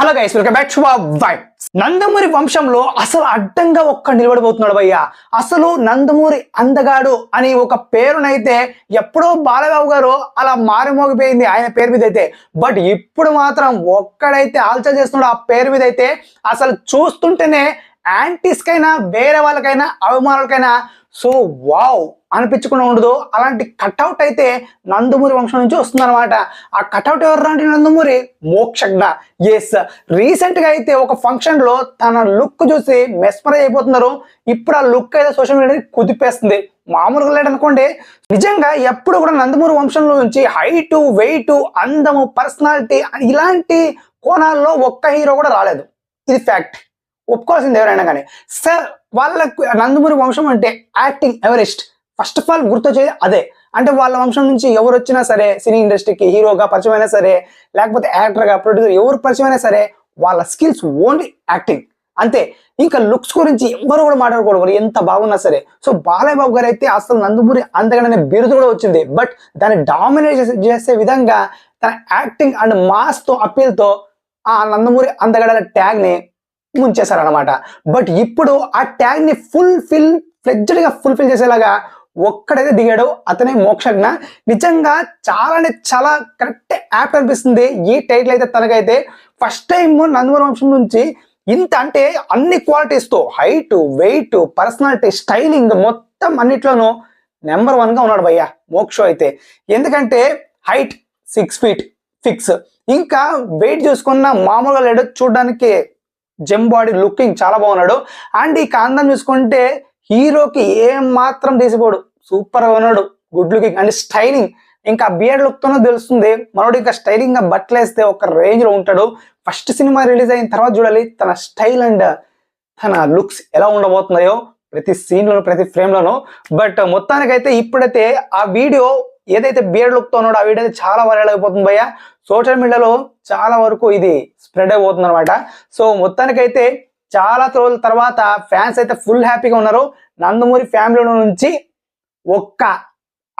Hello guys welcome back to Nandamuri వంశంలో అసలు అడ్డంగా ఒక్క నిలబడిపోతున్నాడు భయ్యా. అసలు నందమూరి అందగాడు అని ఒక పేరునైతే ఎప్పుడో బాలబాబు గారు అలా మారిమోగిపోయింది ఆయన పేరు మీద అయితే బట్ ఇప్పుడు మాత్రం ఒక్కడైతే ఆల్చా చేస్తున్నాడు ఆ పేరు మీద అయితే అసలు చూస్తుంటేనే యాంటీస్కైనా వేరే వాళ్ళకైనా అభిమానులకైనా సో వావ్ అనిపించకుండా ఉండదు. అలాంటి కట్అవుట్ అయితే నందమూరి వంశం నుంచి వస్తుందన్నమాట. ఆ కట్అవుట్ ఎవరు అంటే నందమూరి? మోక్షజ్ఞ. ఎస్ రీసెంట్గా అయితే ఒక ఫంక్షన్లో తన లుక్ చూసి మెస్మరైజ్ అయిపోతున్నారు. ఇప్పుడు ఆ లుక్ అయితే సోషల్ మీడియా కుదిపేస్తుంది. మామూలుగా లేదనుకోండి నిజంగా ఎప్పుడు కూడా నందమూరి వంశంలో నుంచి హైటు వెయిట్ అందము పర్సనాలిటీ ఇలాంటి కోణాల్లో ఒక్క హీరో కూడా రాలేదు. ఇది ఫ్యాక్ట్ ఒప్పుకోవాల్సింది ఎవరైనా కానీ. సార్ వాళ్ళకు నందమూరి వంశం అంటే acting Everest? First of all గుర్తొచ్చేది అదే. అంటే వాళ్ళ వంశం నుంచి ఎవరు వచ్చినా సరే సినీ ఇండస్ట్రీకి హీరోగా పరిచయమైనా సరే లేకపోతే యాక్టర్గా ప్రొడ్యూసర్ ఎవరు పరిచయమైనా సరే వాళ్ళ స్కిల్స్ ఓన్లీ యాక్టింగ్. అంతే. ఇంకా లుక్స్ గురించి ఎవరు కూడా మాట్లాడకూడదు ఎంత బాగున్నా సరే. సో బాలయ్య బాబు గారు అయితే అసలు నందమూరి అంతగానే బిరుదు కూడా వచ్చింది. బట్ దాన్ని డామినేట్ చేసే విధంగా తన యాక్టింగ్ అండ్ మాస్తో అప్పీల్తో ఆ నందమూరి అందగడల ట్యాగ్ని ముంచేశారనమాట బట్ ఇప్పుడు ఆ ట్యాగ్ని ఫుల్ ఫిల్ ఫ్లెడ్జ్డ్గా ఫుల్ఫిల్ చేసేలాగా ఒక్కడైతే దిగాడు అతనే మోక్షజ్ఞ. నిజంగా చాలా అంటే చాలా కరెక్ట్ యాప్ అనిపిస్తుంది ఈ టైటిల్ అయితే తనకైతే. ఫస్ట్ టైం నందమూరి వంశం నుంచి ఇంత అంటే అన్ని క్వాలిటీస్తో హైట్ వెయిట్ పర్సనాలిటీ స్టైలింగ్ మొత్తం అన్నిట్లోనూ నెంబర్ వన్గా ఉన్నాడు భయ్య మోక్షో అయితే. ఎందుకంటే హైట్ సిక్స్ ఫీట్ ఫిక్స్ ఇంకా వెయిట్ చూసుకున్న మామూలుగా లేడు చూడడానికి జెమ్ బాడీ లుకింగ్ చాలా బాగున్నాడు. అండ్ ఈ కాంతం చూసుకుంటే హీరోకి ఏం మాత్రం తీసిపోడు. సూపర్గా ఉన్నాడు. Good looking and styling. ఇంకా బియర్డ్ లుక్ తోనే తెలుస్తుంది. మనోడు ఇంకా స్టైలింగ్గా బట్టలు వేస్తే ఒక రేంజ్లో ఉంటాడు. ఫస్ట్ సినిమా రిలీజ్ అయిన తర్వాత చూడాలి తన స్టైల్ అండ్ తన లుక్స్ ఎలా ఉండబోతున్నాయో ప్రతి సీన్ లోను ప్రతి ఫ్రేమ్ లోను బట్ మొత్తానికైతే ఇప్పుడైతే ఆ వీడియో ఏదైతే బియర్డ్ లుక్తో ఉన్నాడో ఆ వీడియో అయితే చాలా వైరల్ అయిపోతుంది భయ్య. సోషల్ మీడియాలో చాలా వరకు ఇది స్ప్రెడ్ అయిపోతుంది అనమాట సో మొత్తానికైతే చాలా రోజుల తర్వాత ఫ్యాన్స్ అయితే ఫుల్ హ్యాపీగా ఉన్నారు. నందమూరి ఫ్యామిలీలో నుంచి ఒక్క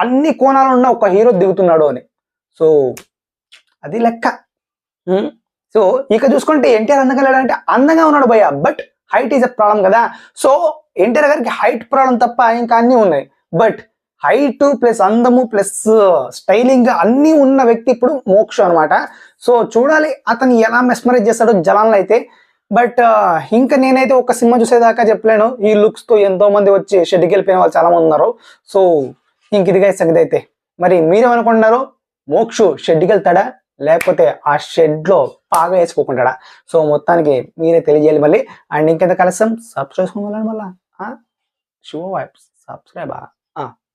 అన్ని కోణాలు ఉన్న ఒక హీరో దిగుతున్నాడు అని. సో అది లెక్క. Hmm? సో ఇక చూసుకుంటే ఎన్టీఆర్ అందంగా లేడంటే అందంగా ఉన్నాడు భయ్య but height is a problem కదా. సో ఎన్టీఆర్ గారికి హైట్ ప్రాబ్లం తప్ప ఇంకా అన్నీ ఉన్నాయి. బట్ హైట్ ప్లస్ అందము ప్లస్ స్టైలింగ్ అన్నీ ఉన్న వ్యక్తి ఇప్పుడు మోక్ష అనమాట సో చూడాలి అతను ఎలా మెస్మరైజ్ చేస్తాడో జనాలను అయితే. బట్ ఇంకా నేనైతే ఒక సినిమా చూసేదాకా చెప్పలేను. ఈ లుక్స్తో ఎంతో మంది వచ్చి షెడ్కి వెళ్ళిపోయిన వాళ్ళు చాలా మంది ఉన్నారు. సో ఇంక ఇదిగా సంగతి అయితే. మరి మీరేమనుకుంటున్నారు? మోక్షు షెడ్కి వెళ్తాడా? లేకపోతే ఆ షెడ్లో బాగా వేసుకోకుంటాడా? సో మొత్తానికి మీరే తెలియజేయాలి మళ్ళీ. అండ్ ఇంకెంత కలసం సబ్స్క్రైబ్ చేసుకోవాలి మళ్ళీ. శుభ వైబ్స్ సబ్స్క్రైబా